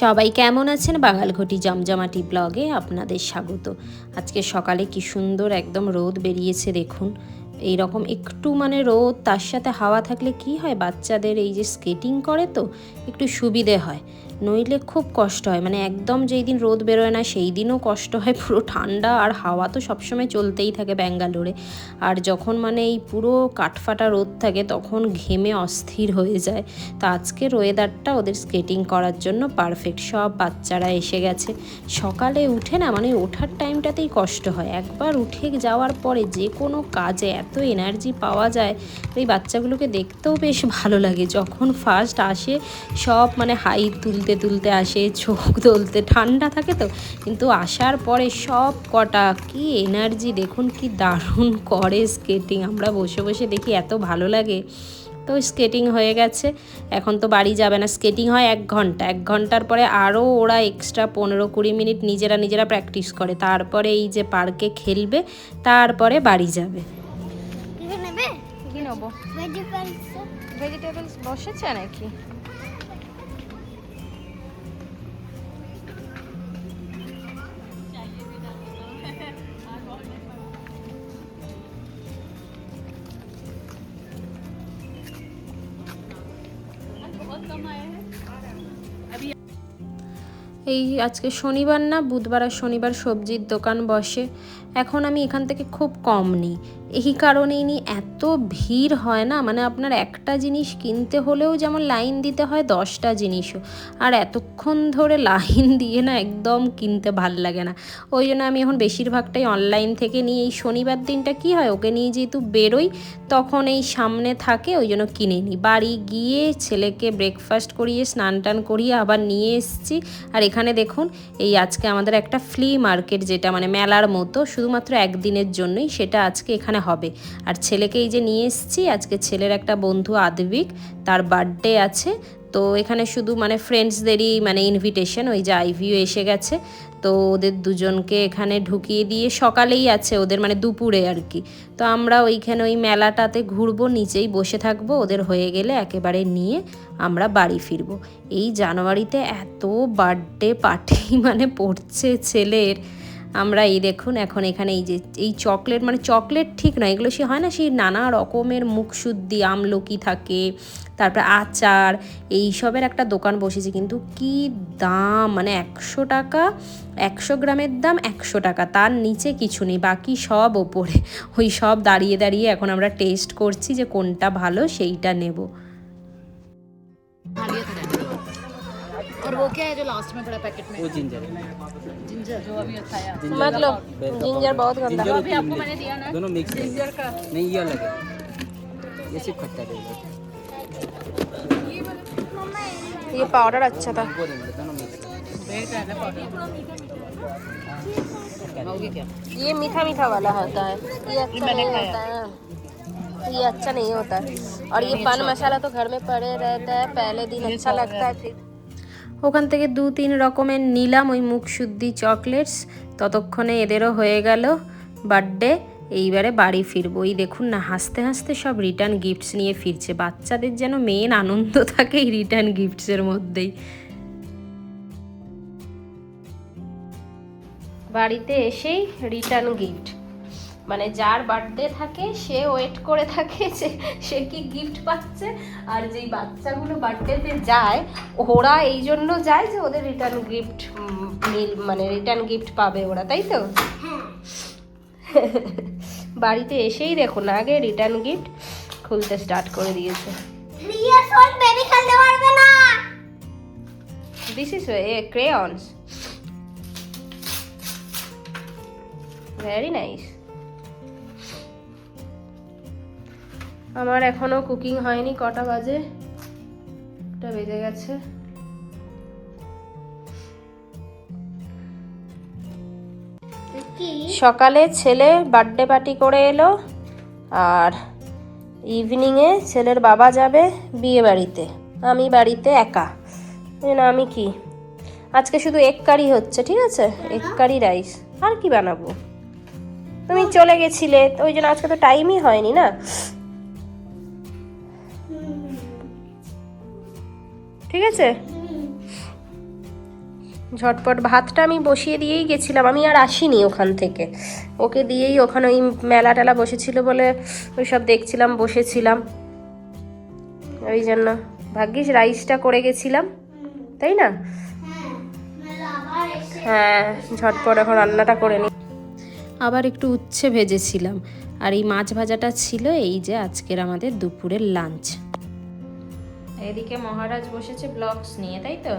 সবাই কেমন আছেন? বাঙালঘটি জমজমাটি ব্লগে আপনাদের স্বাগত। আজকে সকালে কি সুন্দর একদম রোদ বেরিয়েছে দেখুন। এই রকম একটু মানে রোদ, তার সাথে হাওয়া থাকলে কি হয়? বাচ্চাদের এই যে স্কেটিং করে তো, একটু সুবিধে হয়। নইলে খুব কষ্ট হয়। মানে একদম যেই দিন রোদ বেরোয় না সেই দিনও কষ্ট হয়। পুরো ঠান্ডা আর হাওয়া তো সবসময় চলতেই থাকে ব্যাঙ্গালোরে। আর যখন মানে এই পুরো কাঠফাটা রোদ থাকে, তখন ঘেমে অস্থির হয়ে যায়। তো আজকের ওয়েদারটা ওদের স্কেটিং করার জন্য পারফেক্ট সব বাচ্চারা এসে গেছে। সকালে উঠে না মানে ওঠার টাইমটাতেই কষ্ট হয়। একবার উঠে যাওয়ার পরে যে কোনো কাজে এত এনার্জি পাওয়া যায়, এই বাচ্চাগুলোকে দেখতেও বেশ ভালো লাগে। যখন ফার্স্ট আসে, সব মানে হাই তুলতে তুলতে আসে চোখ তুলতে ঠান্ডা থাকে তো। কিন্তু আসার পরে সব কটা কি এনার্জি দেখুন কি দারুণ করে স্কেটিং। আমরা বসে বসে দেখি এত ভালো লাগে। তো স্কেটিং হয়ে গেছে। এখন তো বাড়ি যাবে না। স্কেটিং হয় এক ঘণ্টা। এক ঘণ্টার পরে আরও ওরা এক্সট্রা পনেরো কুড়ি মিনিট নিজেরা নিজেরা প্র্যাকটিস করে। তারপরে এই যে পার্কে খেলবে তারপরে বাড়ি যাবে। কিছু নেবে? কি নেব? ভেজিটেবলস ভেজিটেবলস বসেছে নাকি? এই আজকে শনিবার না বুধবার আর শনিবার সবজির দোকান বসে। এখন আমি এখান থেকে খুব কম নিই। এই কারণেই নিই এত ভিড় হয় না মানে আপনার একটা জিনিস কিনতে হলেও যেমন লাইন দিতে হয় দশটা জিনিসও, আর এতক্ষণ ধরে লাইন দিয়ে না একদম কিনতে ভালো লাগে না। ওই জন্য আমি এখন বেশিরভাগটাই অনলাইন থেকে নিই। এই শনিবার দিনটা কি হয়, ওকে নিয়ে যেহেতু বেরোই, তখন এই সামনে থাকে, ওই জন্য কিনে নিই। বাড়ি গিয়ে ছেলেকে ব্রেকফাস্ট করিয়ে, স্নান টান করিয়ে আবার নিয়ে এসেছি। আর এখানে দেখুন, এই আজকে আমাদের একটা ফ্লি মার্কেট যেটা মানে মেলার মতো শুধুমাত্র একদিনের জন্যই সেটা আজকে এখানে হবে। আর ছেলেকে এই যে নিয়ে এসেছি, আজকে ছেলের একটা বন্ধু আদবিক, তার বার্থডে আছে। তো এখানে শুধু মানে ফ্রেন্ডসদেরই মানে ইনভিটেশন ওই যে আইভিও এসে গেছে। তো ওদের দুজনকে এখানে ঢুকিয়ে দিয়ে সকালেই আছে ওদের মানে দুপুরে আর কি। তো আমরা ওইখানে ওই মেলাটাতে ঘুরবো, নিচেই বসে থাকব, ওদের হয়ে গেলে একেবারে নিয়ে আমরা বাড়ি ফিরবো। এই জানুয়ারিতে এত বার্থডে পার্টি মানে পড়ছে ছেলের। আমরা এই দেখুন, এখন এখানে এই যে, এই চকলেট মানে চকলেট ঠিক নয় এগুলো সে হয় না, সেই নানা রকমের মুখশুদ্ধি আমলকি থাকে, তারপরে আচার এই সবের একটা দোকান বসেছে, কিন্তু কি দাম মানে একশো টাকা, একশো গ্রামের দাম একশো টাকা, তার নিচে কিছু নেই, বাকি সব ওপরে, ওই সব দাঁড়িয়ে দাঁড়িয়ে এখন আমরা টেস্ট করছি যে কোনটা ভালো, সেইটা নেব। वो क्या है जो लास्ट में पड़ा पैकेट में? वो जिंजर जिंजर जो अभी अच्छा है। मतलब जिंजर बहुत गंदा अभी आपको मैंने दिया ना। दोनों मिक्स जिंजर का। नहीं ये अलग है। ये सिर्फ़ खट्टा देंगे ये पाउडर अच्छा था। दोनों मिक्स पाउडर ये मीठा मीठा वाला होता है। ये अच्छा मैंने नहीं खाया। होता है। ये अच्छा नहीं होता। है और ये पान मसाला तो घर में पड़े रहता है। पहले दिन अच्छा लगता है फिर ওখান থেকে দু তিন রকমের নিলাম ওই মুখ শুদ্ধি চকলেটস। ততক্ষণে এদেরও হয়ে গেল বার্থডে, এইবারে বাড়ি ফিরবো। এই দেখুন না, হাসতে হাসতে সব রিটার্ন গিফটস নিয়ে ফিরছে। বাচ্চাদের যেন মেন আনন্দ থাকে এই রিটার্ন গিফটসের মধ্যেই। বাড়িতে এসেই রিটার্ন গিফট মানে যার বার্থডে থাকে সে ওয়েট করে থাকে যে সে কি গিফট পাচ্ছে। আর যেই বাচ্চাগুলো বার্থডেতে যায় ওরা এই জন্য যায় যে ওদের রিটার্ন গিফট মিল মানে রিটার্ন গিফট পাবে ওরা তাই তো? বাড়িতে এসেই দেখুন আগে রিটার্ন গিফট খুলতে স্টার্ট করে দিয়েছে। খেলতে পারবে আমার এখনও কুকিং হয়নি কটা বাজে? একটা বেজে গেছে। সকালে ছেলে বার্থডে পার্টি করে এলো আর ইভিনিংয়ে ছেলের বাবা যাবে বিয়ে বাড়িতে। আমি বাড়িতে একা। না আমি কি? আজকে শুধু এক কারি হচ্ছে ঠিক আছে? এক কারি রাইস আর কি বানাবো? তুমি চলে গেছিলে তো ওই জন্য আজকে তো টাইমই হয়নি না? ঠিক আছে? ঝটপট ভাতটা আমি বসিয়ে দিয়েই গেছিলাম। আমি আর আসিনি ওখান থেকে। ওকে দিয়েই ওখানে ওই মেলা টেলা বসেছিল বলে ওই সব দেখছিলাম, বসেছিলাম। ওই জন্য। ভাগ্যিস রাইসটা করে গেছিলাম। তাই না? হ্যাঁ ঝটপট এখন রান্নাটা করে নি। আবার একটু উচ্ছে ভেজেছিলাম। আর এই মাছ ভাজাটা ছিল এই যে আজকের আমাদের দুপুরের লাঞ্চ। এদিকে মহারাজ বসেছে ব্লকস নিয়ে তাই তো?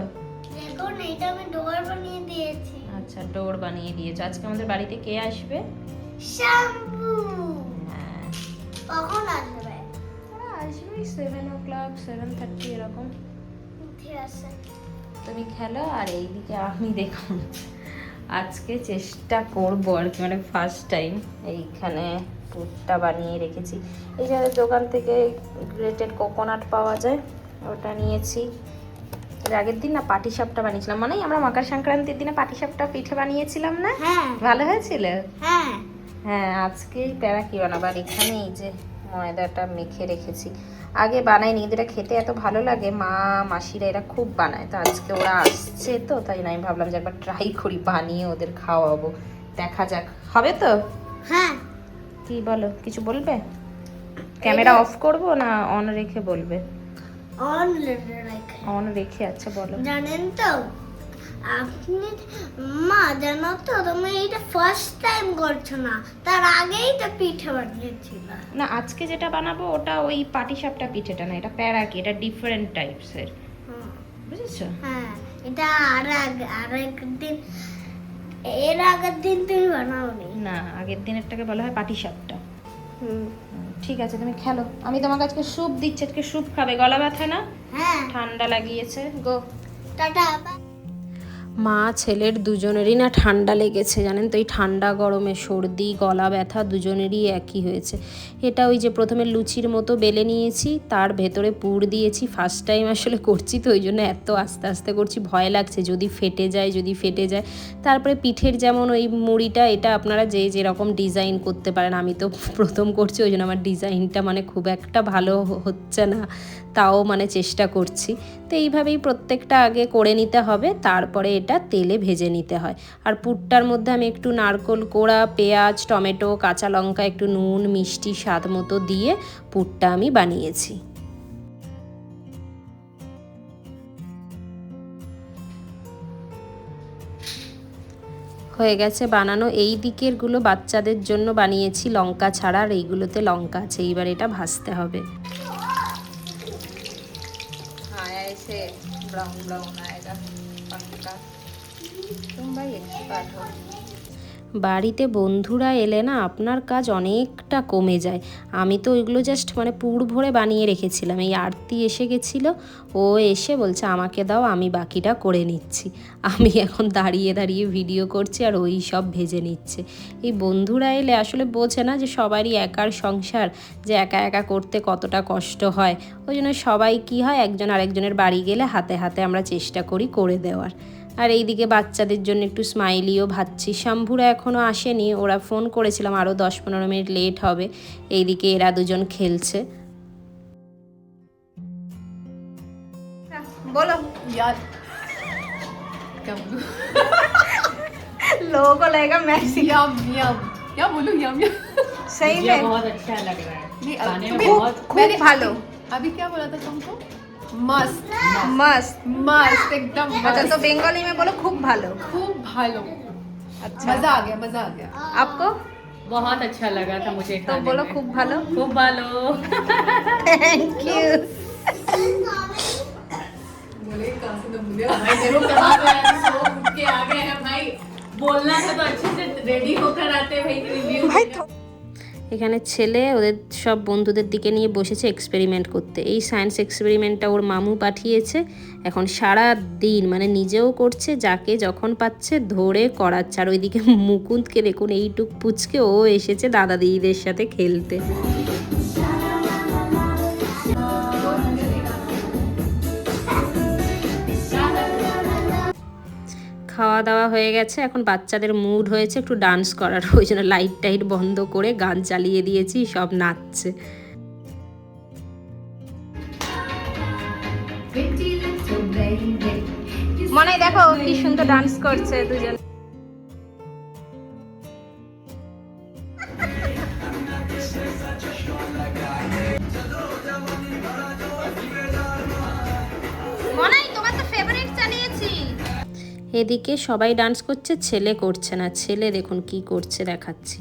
দেখুন এটা আমি ডোর বানিয়ে দিয়েছি। আচ্ছা ডোর বানিয়ে দিয়েছ। আজকে আমাদের বাড়িতে কে আসবে? শ্যাম্পু। হ্যাঁ। কখন আসবে? ওরা আসবে seven o'clock seven thirty এরকম তুমি খেলো আর এইদিকে আমি দেখুন আজকে চেষ্টা করব আর কি মানে ফার্স্ট টাইম এইখানে পুরটা বানিয়ে রেখেছি। এই যে দোকান থেকে গ্রেটেড কোকোনাট পাওয়া যায় ওটা নিয়েছি। এর আগের দিন না পাটি সাপটা বানিয়েছিলাম। মানে আমরা মকর সংক্রান্তির দিনে পাটি সাপটা পিঠে বানিয়েছিলাম না? হ্যাঁ। ভালো হয়েছিল? হ্যাঁ। হ্যাঁ আজকে প্যারা কি বানাবো? আর এখানে এই যে ময়দাটা মেখে রেখেছি। আগে বানাইনি কিন্তু এটা খেতে এত ভালো লাগে। মা মাসিরা এরা খুব বানায়। তো আজকে ওরা আসছে তো তাই না আমি ভাবলাম যে একবার ট্রাই করি বানিয়ে ওদের খাওয়াবো। দেখা যাক। হবে তো? হ্যাঁ। কি বলো? কিছু বলবে? ক্যামেরা অফ করব না অন রেখে বলবে? অন রেখে অন রেখে আচ্ছা বলো। জানেন তো? আপনি মা জানো তো তুমি এটা ফার্স্ট টাইম করছ না। তার আগেই তো পিঠে বানিয়েছিল। না আজকে যেটা বানাবো ওটা ওই পাটিসাপটা পিঠেটা না এটা প্যারা কি এটা ডিফারেন্ট টাইপসের বুঝেছ? হ্যাঁ এটা আর আগে আর একদিন এর আগের দিন তুমি বানাওনি। না আগের দিনেরটাকে বলা হয় পাটিসাপটা হুম, ঠিক আছে তুমি খেলো। আমি তোমাকে আজকে স্যুপ দিচ্ছি আজকে স্যুপ খাবে। গলা ব্যথা না? হ্যাঁ। ঠান্ডা লাগিয়েছে। গো টাটা মা, ছেলের দুজনেরই না ঠান্ডা লেগেছে, জানেন তো? এই ঠান্ডা গরমে সর্দি, গলা ব্যথা দুজনেরই একই হয়েছে। এটা ওই যে প্রথমে লুচির মতো বেলে নিয়েছি, তার ভেতরে পুর দিয়েছি ফার্স্ট টাইম আসলে করছি তো, ওই জন্য এত আস্তে আস্তে করছি, ভয় লাগছে। যদি ফেটে যায়, যদি ফেটে যায়। তারপরে পিঠের যেমন ওই মুড়িটা, এটা আপনারা যে যেরকম ডিজাইন করতে পারেন, আমি তো প্রথম করছি, ওই জন্য আমার ডিজাইনটা মানে খুব একটা ভালো হচ্ছে না। তাও মানে চেষ্টা করছি। তো এইভাবেই প্রত্যেকটা আগে করে নিতে হবে, তারপরে এটা তেলে ভেজে নিতে হয়। আর পুরটার মধ্যে আমি একটু নারকোল কোড়া, পেঁয়াজ, টমেটো, কাঁচা লঙ্কা, একটু নুন, মিষ্টি, স্বাদ মতো দিয়ে পুরটা আমি বানিয়েছি। হয়ে গেছে বানানো। এই দিকেরগুলো বাচ্চাদের জন্য বানিয়েছি, লঙ্কা ছাড়া, আর এইগুলোতে লঙ্কা আছে। এইবার এটা ভাজতে হবে। lòng lòng này đó bằng cách ತುಂಬ thôi. বাড়িতে বন্ধুরা এলে না আপনার কাজ অনেকটা কমে যায়। আমি তো ওইগুলো জাস্ট মানে পুর ভরে বানিয়ে রেখেছিলাম। এই আরতি এসে গেছিল, ও এসে বলছে, আমাকে দাও, আমি বাকিটা করে নিচ্ছি। আমি এখন দাঁড়িয়ে দাঁড়িয়ে ভিডিও করছি আর ওই সব ভেজে নিচ্ছে। এই বন্ধুরা এলে আসলে বোঝে না যে সবারই একার সংসার, যে একা একা করতে কতটা কষ্ট হয়। ওই জন্য সবাই কি হয়, একজন আরেকজনের বাড়ি গেলে হাতে হাতে আমরা চেষ্টা করি করে দেওয়ার। আর এইদিকে বাচ্চাদের জন্য একটু স্মাইলিও ভাবছি শাম্ভুরা এখনও আসেনি ওরা ফোন করেছিলাম আরও দশ পনেরো মিনিট লেট হবে এইদিকে এরা দুজন খেলছে বলো यार क्या बोलूं लोगों को लगेगा मैक्सी यम यम क्या बोलूं यम यम सही ये बहुत अच्छा लग रहा है नहीं खाने अब में खूब- बहुत मैंने ভালো अभी क्या बोला था तुमको मस्त মস্ত মস্ত একদম আচ্ছা তো বেঙ্গলি में बोलो खूब भालो. खूब भालो. अच्छा. मज़ा आ गया मज़ा आ गया. आपको? बहुत अच्छा लगा था मुझे तो बोलो खूब भालो. खूब भालो. थैंक तो यू बोलना था तो अच्छे से रेडी होकर आते हैं भाई रिव्यू भाई এখানে ছেলে ওদের সব বন্ধুদের দিকে নিয়ে বসেছে এক্সপেরিমেন্ট করতে। এই সায়েন্স এক্সপেরিমেন্টটা ওর মামু পাঠিয়েছে। এখন সারা দিন মানে নিজেও করছে, যাকে যখন পাচ্ছে ধরে করাচ্ছে। আর ওইদিকে মুকুন্দকে দেখুন, এইটুক পুচকে ও এসেছে দাদা দিদিদের সাথে খেলতে। খাওয়া দাওয়া হয়ে গেছে। এখন বাচ্চাদের মুড হয়েছে একটু ডান্স করার। ওই জন্য লাইট টাইট বন্ধ করে গান চালিয়ে দিয়েছি সব নাচছে। মনে হয় দেখো কি সুন্দর ডান্স করছে দুজন। এদিকে সবাই ডান্স করছে, ছেলে করছে না। ছেলে দেখুন কি করছে দেখাচ্ছি।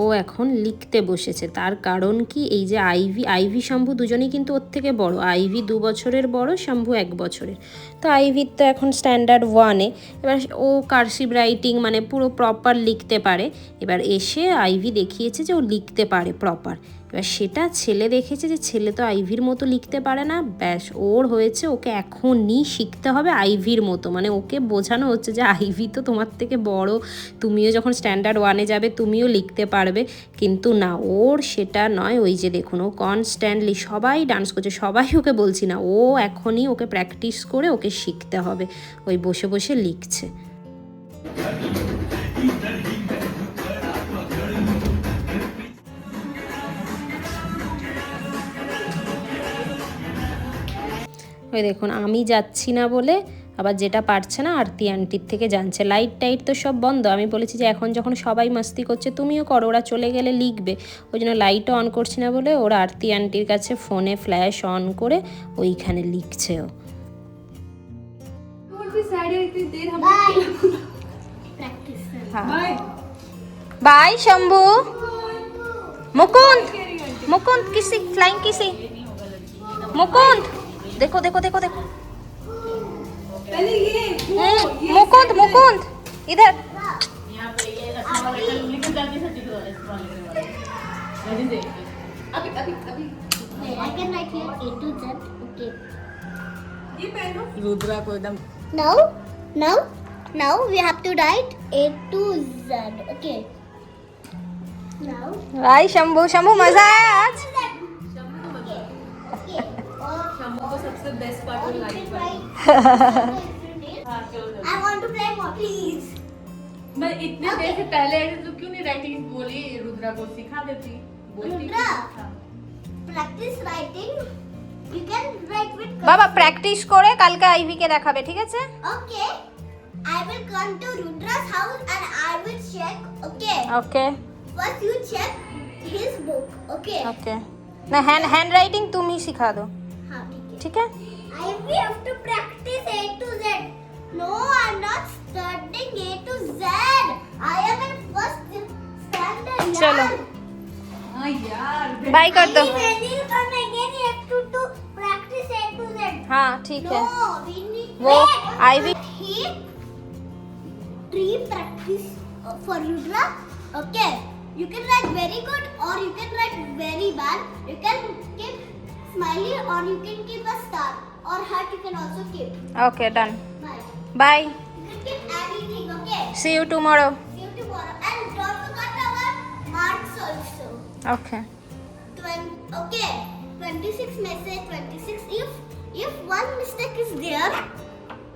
ও এখন লিখতে বসেছে। তার কারণ কি? এই যে আইভি আইভি শম্ভু দুজনেই কিন্তু ওর থেকে বড়। আইভি দু বছরের বড়, শম্ভু এক বছরের। তো আইভির তো এখন স্ট্যান্ডার্ড ওয়ানে এবার ও কার্সিভ রাইটিং মানে পুরো প্রপার লিখতে পারে। এবার এসে আইভি দেখিয়েছে যে ও লিখতে পারে প্রপার এবার সেটা ছেলে দেখেছে যে ছেলে তো আইভির মতো লিখতে পারে না। ব্যাস, ওর হয়েছে ওকে এখনই শিখতে হবে আইভির মতো। মানে ওকে বোঝানো হচ্ছে যে আইভি তো তোমার থেকে বড়, তুমিও যখন স্ট্যান্ডার্ড ওয়ানে যাবে তুমিও লিখতে পারবে। কিন্তু না, ওর সেটা নয়। ওই যে দেখুন, ও কনস্ট্যান্টলি সবাই ডান্স করছে, সবাই ওকে বলছি না, ও এখনই ওকে প্র্যাকটিস করে ওকে শিখতে হবে। ওই বসে বসে লিখছে। ওই দেখুন আমি যাচ্ছি না বলে আবার যেটা পারছে না আরতি আন্টির থেকে জানছে। লাইট টাইট তো সব বন্ধ। আমি বলেছি যে এখন যখন সবাই মাস্তি করছে তুমিও করো ওরা চলে গেলে লিখবে। ওই জন্য লাইটও অন করছি না বলে ওরা আরতি আন্টির কাছে ফোনে ফ্ল্যাশ অন করে ওইখানে লিখছে ও। practice. বাই শম্ভু। মুকুন্দ। মুকুন্দ। কিসি? ফ্লাইং কিসি? মুকুন্দ। देखो देखो देखो देखो। हम्म, मुकुंद मुकुंद इधर। रुद्रा को एकदम now now now we have to write A to Z okay now भाई शंभू शंभू मज़ा आया आज। Okay. और शंभू को सबसे बेस्ट पार्ट और तो you लाइट can वाली write. हाँ चलो चलो I want to play more, please. मैं इतने देर से पहले आई थी, तो क्यों नहीं राइटिंग बोली रुद्रा को सिखा देती बोलती रुद्रा? हाँ। Practice writing. You can write with. বাবা প্র্যাকটিস করে কালকে আইভিকে দেখাবে ঠিক আছে Okay. I will come to Rudra's house and I will check. Okay. Okay First you check his book. Okay. ওকে না হ্যান্ড হ্যান্ড রাইটিং তুমি শিখা দো हाँ ठीक है? I have to practice A to Z no I am not starting A to Z I am in first standard चलो। Bye कर दो। हाँ ठीक है। वो I will try practice for Rudra okay you can write very good और you can write very bad you can के smiley or you can keep a star or heart you can also keep. Okay, done. Bye. Bye. You can keep anything, okay? See you tomorrow. See you tomorrow. And don't forget our marks also. Okay. 20, okay. 26 message say 26. If if one mistake is there,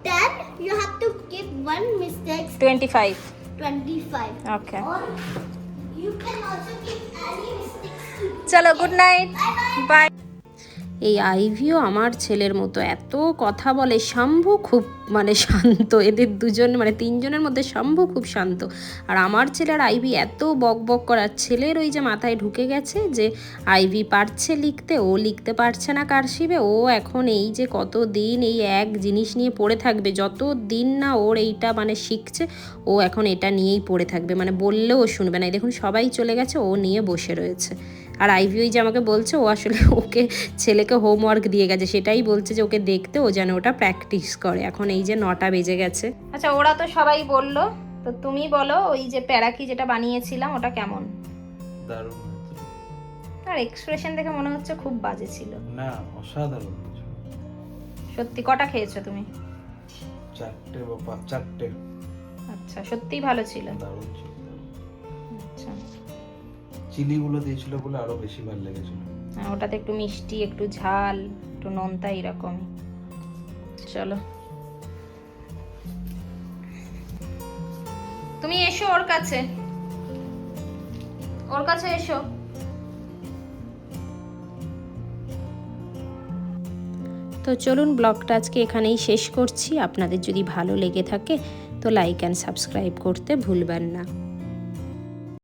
then you have to give one mistake. 25. 25. Okay. Or you can also give any mistakes. चलो good night bye এই আইভিও আমার ছেলের মতো এত কথা বলে শম্ভু খুব মানে শান্ত। এদের দুজন মানে তিনজনের মধ্যে শম্ভু খুব শান্ত। আর আমার ছেলের আইভি এত বক বক করার ছেলের ওই যে মাথায় ঢুকে গেছে যে আইভি পারছে লিখতে, ও লিখতে পারছে না কারশিবে ও এখন এই যে কত দিন এই এক জিনিস নিয়ে পড়ে থাকবে যত দিন না ওর এইটা মানে শিখছে, ও এখন এটা নিয়েই পড়ে থাকবে। মানে বললেও শুনবে না। দেখুন সবাই চলে গেছে, ও নিয়ে বসে রয়েছে। আর আইভি ওই যে আমাকে বলছে ও আসলে ওকে ছেলেকে হোমওয়ার্ক দিয়ে গেছে। সেটাই বলছে যে ওকে দেখতে ও যেন ওটা প্র্যাকটিস করে। এখন এই যে নটা বেজে গেছে। আচ্ছা ওরা তো সবাই বলল। তো তুমি বলো ওই যে প্যারাকি যেটা বানিয়েছিলাম ওটা কেমন? দারুণ আর এক্সপ্রেশন দেখে মনে হচ্ছে খুব বাজে ছিল। না অসাধারণ সত্যি কটা খেয়েছো তুমি? চারটে বা চারটে। আচ্ছা সত্যিই ভালো ছিল দারুণ ছিল। আচ্ছা। চিলিগুলো দিয়েছিল বলে আরও বেশি ভালো লেগেছিল। হ্যাঁ, ওটাতে একটু মিষ্টি একটু ঝাল একটু নোনতা এরকমই। চলো। তুমি এসো ওর কাছে। ওর কাছে এসো। তো চলুন ব্লগটা আজকে এখানেই শেষ করছি। আপনাদের যদি ভালো লেগে থাকে তো লাইক অ্যান্ড সাবস্ক্রাইব করতে ভুলবেন না।